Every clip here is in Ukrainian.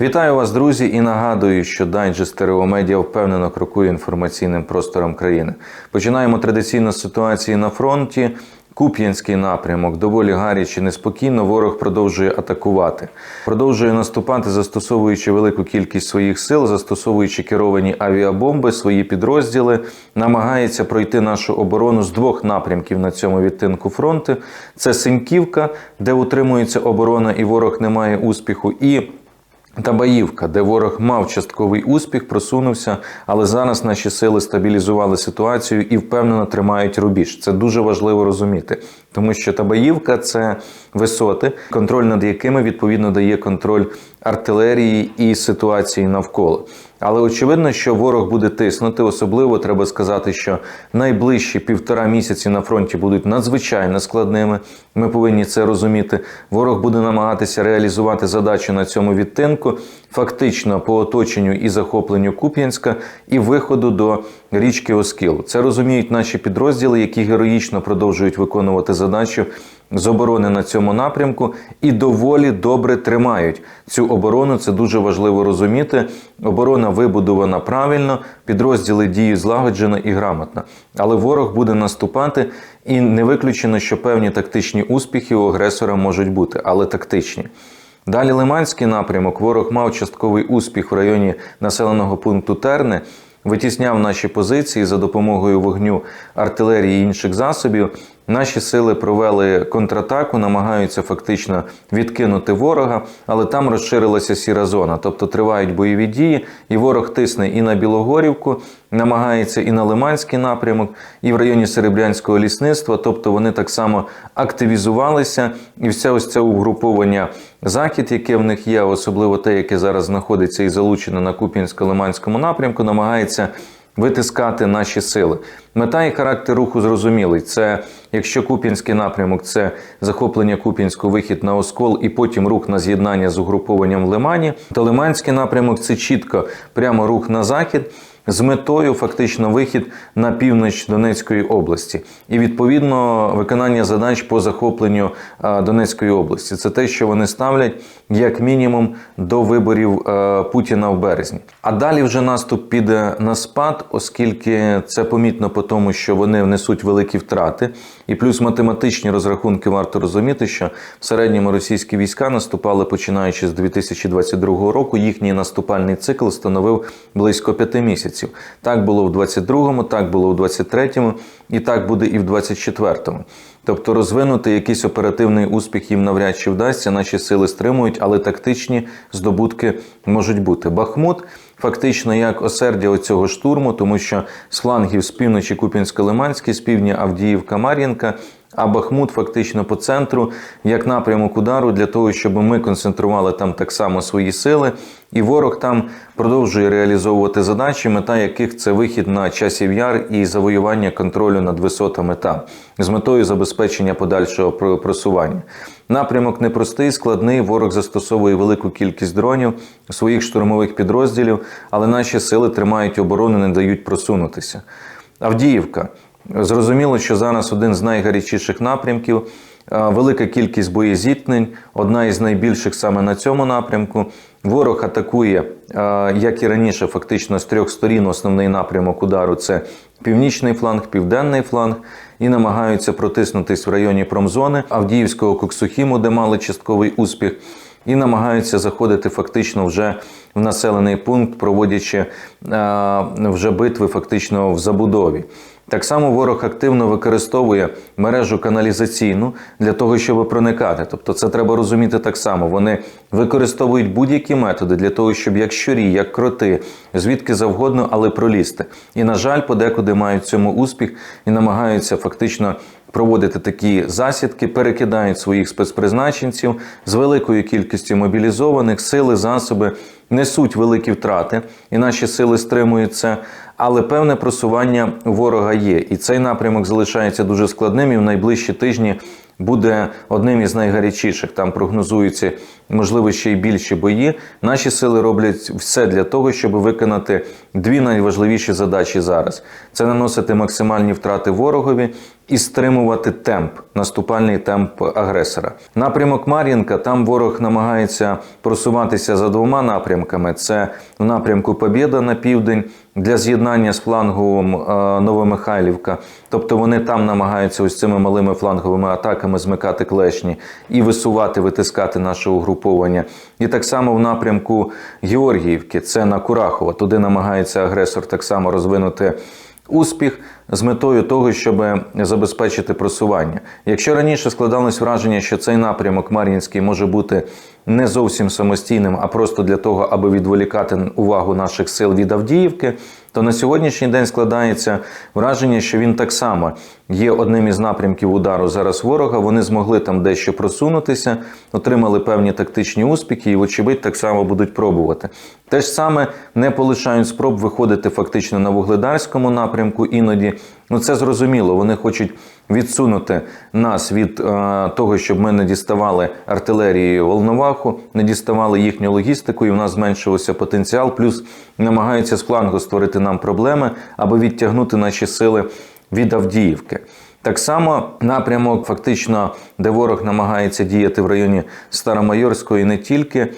Вітаю вас, друзі, і нагадую, що дайджест Медіа впевнено крокує інформаційним простором країни. Починаємо традиційно з ситуації на фронті. Куп'янський напрямок доволі гаряче, неспокійно. Ворог продовжує атакувати, продовжує наступати, застосовуючи велику кількість своїх сил, застосовуючи керовані авіабомби, свої підрозділи, намагається пройти нашу оборону з двох напрямків на цьому відтинку фронту. Це Синьківка, де утримується оборона, і ворог не має успіху. і Табаївка, де ворог мав частковий успіх, просунувся, але зараз наші сили стабілізували ситуацію і впевнено тримають рубіж. Це дуже важливо розуміти, тому що Табаївка це висоти, контроль над якими відповідно дає контроль артилерії і ситуації навколо. Але очевидно, що ворог буде тиснути. Особливо треба сказати, що найближчі півтора місяці на фронті будуть надзвичайно складними. Ми повинні це розуміти. Ворог буде намагатися реалізувати задачу на цьому відтинку, фактично по оточенню і захопленню Куп'янська і виходу до річки Оскіл. Це розуміють наші підрозділи, які героїчно продовжують виконувати задачу з оборони на цьому напрямку і доволі добре тримають цю оборону. Це дуже важливо розуміти. Оборона вибудована правильно, підрозділи діють злагоджено і грамотно. Але ворог буде наступати, і не виключено, що певні тактичні успіхи у агресора можуть бути, але тактичні. Далі Лиманський напрямок ворог мав частковий успіх в районі населеного пункту Терни. Витісняв наші позиції за допомогою вогню артилерії і інших засобів. Наші сили провели контратаку, намагаються фактично відкинути ворога, але там розширилася сіра зона, тобто тривають бойові дії, і ворог тисне і на Білогорівку, намагається і на Лиманський напрямок, і в районі Серебрянського лісництва. Тобто вони так само активізувалися, і все ось це угруповання захід, яке в них є, особливо те, яке зараз знаходиться і залучене на Куп'янсько-Лиманському напрямку, намагається витискати наші сили. Мета і характер руху зрозумілий. Це якщо купінський напрямок це захоплення Купінського вихід на Оскол і потім рух на з'єднання з угрупованням в Лимані, то Лиманський напрямок це чітко прямо рух на захід. З метою фактично вихід на північ Донецької області і відповідно виконання задач по захопленню Донецької області. Це те, що вони ставлять як мінімум до виборів Путіна в березні. А далі вже наступ піде на спад, оскільки це помітно по тому, що вони внесуть великі втрати, і плюс математичні розрахунки варто розуміти, що в середньому російські війська наступали починаючи з 2022 року. Їхній наступальний цикл становив близько п'яти місяців. Так було в 22-му, так було в 23-му і так буде і в 24-му. Тобто розвинути якийсь оперативний успіх їм навряд чи вдасться. Наші сили стримують, але тактичні здобутки можуть бути. Бахмут фактично як осердя оцього штурму, тому що з флангів з півночі Купінсько-Лиманський, з півдня Авдіївка, Мар'їнка. А Бахмут фактично по центру, як напрямок удару, для того, щоб ми концентрували там так само свої сили, і ворог там продовжує реалізовувати задачі, мета яких це вихід на часів яр і завоювання контролю над висотами там з метою забезпечення подальшого просування. Напрямок непростий, складний. Ворог застосовує велику кількість дронів своїх штурмових підрозділів, але наші сили тримають оборону, не дають просунутися. Авдіївка. Зрозуміло, що зараз один з найгарячіших напрямків. Велика кількість боєзіткнень, одна із найбільших саме на цьому напрямку. Ворог атакує, як і раніше, фактично з трьох сторін. Основний напрямок удару це північний фланг, південний фланг, і намагаються протиснутись в районі промзони Авдіївського Коксухіму, де мали частковий успіх, і намагаються заходити фактично вже в населений пункт, проводячи вже битви фактично в забудові. Так само ворог активно використовує мережу каналізаційну для того, щоб проникати. Тобто, це треба розуміти так само. Вони використовують будь-які методи для того, щоб як щурі, як кроти, звідки завгодно, але пролізти. І, на жаль, подекуди мають цьому успіх і намагаються фактично. Проводити такі засідки, перекидають своїх спецпризначенців з великою кількістю мобілізованих сили, засоби, несуть великі втрати, і наші сили стримують це але певне просування ворога є. І цей напрямок залишається дуже складним і в найближчі тижні буде одним із найгарячіших. Там прогнозуються, можливо, ще й більші бої. Наші сили роблять все для того, щоб виконати дві найважливіші задачі зараз: це наносити максимальні втрати ворогові і стримувати темп, наступальний темп агресора. Напрямок Мар'їнка там ворог намагається просуватися за двома напрямками: це в напрямку Побєда на південь для з'єднання з фланговим е, Новомихайлівка. Тобто вони там намагаються ось цими малими фланговими атаками змикати клешні і висувати, витискати наше угруповання. І так само в напрямку Георгіївки, це на Курахово. Туди намагається агресор так само розвинути успіх з метою того, щоб забезпечити просування. Якщо раніше складалось враження, що цей напрямок Мар'їнський може бути не зовсім самостійним, а просто для того, аби відволікати увагу наших сил від Авдіївки, то на сьогоднішній день складається враження, що він так само є одним із напрямків удару зараз ворога. Вони змогли там дещо просунутися, отримали певні тактичні успіхи і, вочевидь, так само будуть пробувати. Те ж саме не полишають спроб виходити фактично на вугледарському напрямку іноді. Ну це зрозуміло. Вони хочуть відсунути нас від е, того, щоб ми не діставали артилерією Волноваху, не діставали їхню логістику, і в нас зменшився потенціал. Плюс намагаються з флангу створити нам проблеми, аби відтягнути наші сили від Авдіївки. Так само напрямок, фактично, де ворог намагається діяти в районі Старомайорської, не тільки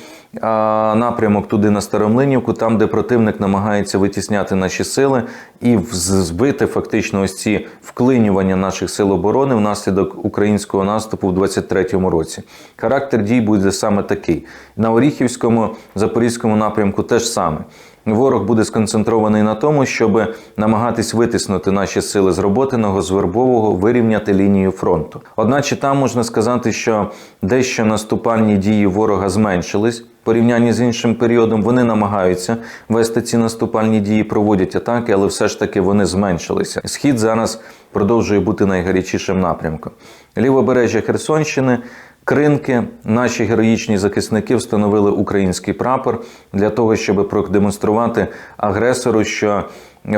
напрямок туди на Старомлинівку, там, де противник намагається витісняти наші сили і збити фактично ось ці вклинювання наших сил оборони внаслідок українського наступу в 23-му році. Характер дій буде саме такий. На Оріхівському, Запорізькому напрямку теж саме. Ворог буде сконцентрований на тому, щоб намагатись витиснути наші сили з роботиного, з вербового, вирівняти лінію фронту. Одначе там можна сказати, що дещо наступальні дії ворога зменшились. Порівнянні з іншим періодом вони намагаються вести ці наступальні дії, проводять атаки, але все ж таки вони зменшилися. Схід зараз продовжує бути найгарячішим напрямком. Лівобережжя Херсонщини Кринки наші героїчні захисники встановили український прапор для того, щоб продемонструвати агресору, що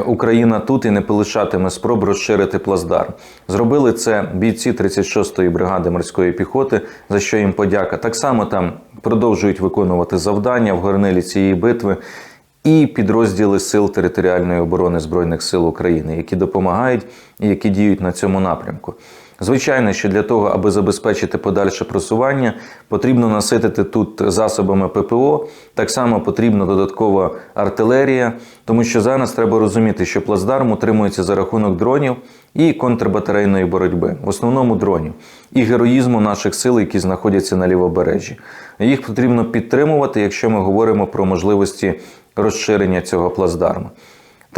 Україна тут і не полишатиме спроб розширити плацдарм. Зробили це бійці 36-ї бригади морської піхоти, за що їм подяка. Так само там продовжують виконувати завдання в горнилі цієї битви. І підрозділи сил територіальної оборони збройних сил України, які допомагають і які діють на цьому напрямку. Звичайно, що для того, аби забезпечити подальше просування, потрібно наситити тут засобами ППО. Так само потрібна додаткова артилерія, тому що зараз треба розуміти, що плацдарм утримується за рахунок дронів і контрбатарейної боротьби, в основному дронів, і героїзму наших сил, які знаходяться на лівобережжі. Їх потрібно підтримувати, якщо ми говоримо про можливості розширення цього плацдарму.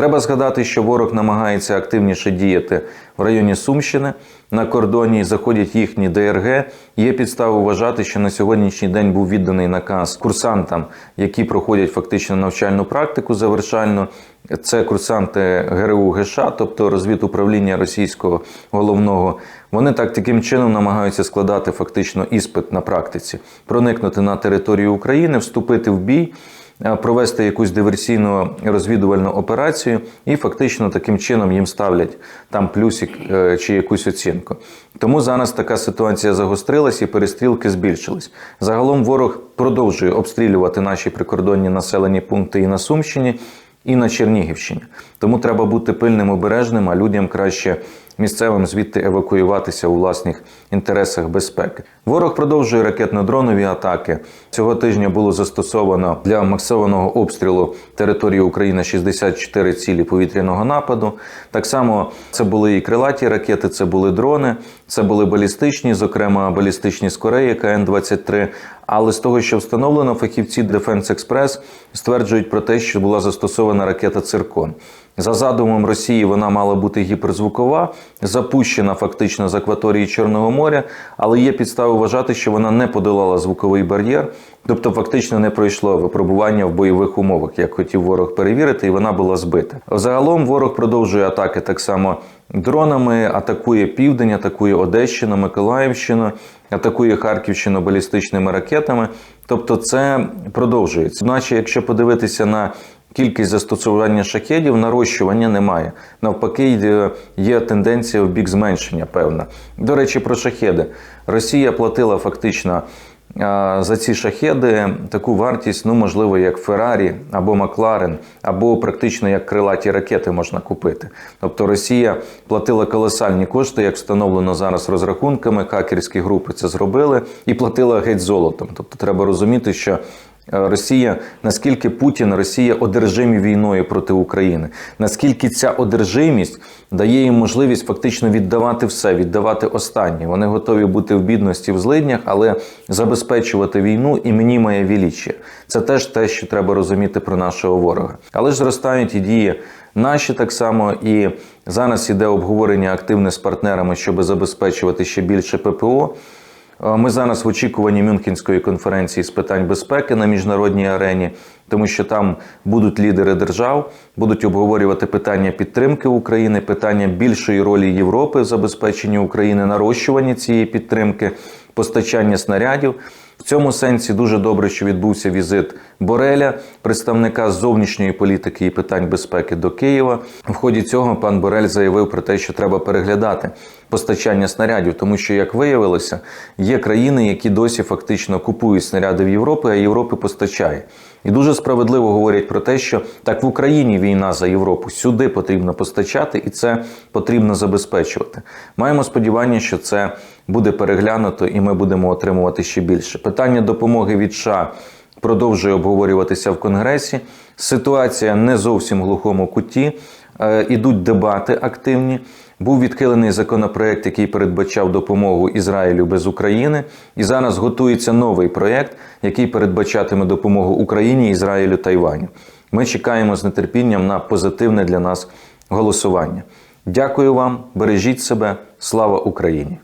Треба згадати, що ворог намагається активніше діяти в районі Сумщини. На кордоні заходять їхні ДРГ. Є підстави вважати, що на сьогоднішній день був відданий наказ курсантам, які проходять фактично навчальну практику завершальну. Це курсанти ГРУ ГШ, тобто розвідуправління російського головного. Вони так таким чином намагаються складати фактично іспит на практиці, проникнути на територію України, вступити в бій. Е, провести якусь диверсійну розвідувальну операцію, і фактично таким чином їм ставлять там плюсик е, чи якусь оцінку. Тому зараз така ситуація загострилась і перестрілки збільшились. Загалом ворог продовжує обстрілювати наші прикордонні населені пункти і на Сумщині. І на Чернігівщині тому треба бути пильним обережним, а людям краще місцевим звідти евакуюватися у власних інтересах безпеки. Ворог продовжує ракетно-дронові атаки. Цього тижня було застосовано для масованого обстрілу території України 64 цілі повітряного нападу. Так само це були і крилаті ракети, це були дрони, це були балістичні, зокрема балістичні з Кореї КН-23. Але з того, що встановлено, фахівці Defense Express стверджують про те, що була застосована ракета Циркон. За задумом Росії вона мала бути гіперзвукова, запущена фактично з акваторії Чорного моря, але є підстави вважати, що вона не подолала звуковий бар'єр, тобто фактично не пройшло випробування в бойових умовах, як хотів ворог перевірити, і вона була збита. Загалом ворог продовжує атаки так само дронами, атакує південь, атакує Одещину, Миколаївщину, атакує Харківщину балістичними ракетами. Тобто це продовжується. Наче, якщо подивитися на Кількість застосування шахедів нарощування немає. Навпаки, є тенденція в бік зменшення, певна. До речі, про шахеди. Росія платила фактично за ці шахеди таку вартість, ну можливо, як Феррарі або Макларен, або практично як крилаті ракети можна купити. Тобто Росія платила колосальні кошти, як встановлено зараз розрахунками. Хакерські групи це зробили і платила геть золотом. Тобто треба розуміти, що Росія, наскільки Путін, Росія одержимі війною проти України, наскільки ця одержимість дає їм можливість фактично віддавати все, віддавати останнє. Вони готові бути в бідності в злиднях, але забезпечувати війну і мені має величі. Це теж те, що треба розуміти про нашого ворога. Але ж зростають і дії наші так само, і зараз іде обговорення активне з партнерами, щоб забезпечувати ще більше ППО. Е, Ми зараз в очікуванні Мюнхенської конференції з питань безпеки на міжнародній арені, тому що там будуть лідери держав, будуть обговорювати питання підтримки України, питання більшої ролі Європи в забезпеченні України, нарощуванні цієї підтримки, постачання снарядів. В цьому сенсі дуже добре, що відбувся візит Бореля, представника зовнішньої політики і питань безпеки до Києва. В ході цього пан Борель заявив про те, що треба переглядати постачання снарядів, тому що, як виявилося, є країни, які досі фактично купують снаряди в Європі, а Європи постачає. І дуже справедливо говорять про те, що так в Україні війна за Європу сюди потрібно постачати, і це потрібно забезпечувати. Маємо сподівання, що це буде переглянуто, і ми будемо отримувати ще більше. Питання допомоги від США продовжує обговорюватися в Конгресі. Ситуація не зовсім в глухому куті. Е, Ідуть дебати активні. Був відхилений законопроект, який передбачав допомогу Ізраїлю без України. І зараз готується новий проєкт, який передбачатиме допомогу Україні, Ізраїлю Тайваню. Ми чекаємо з нетерпінням на позитивне для нас голосування. Дякую вам, бережіть себе, слава Україні!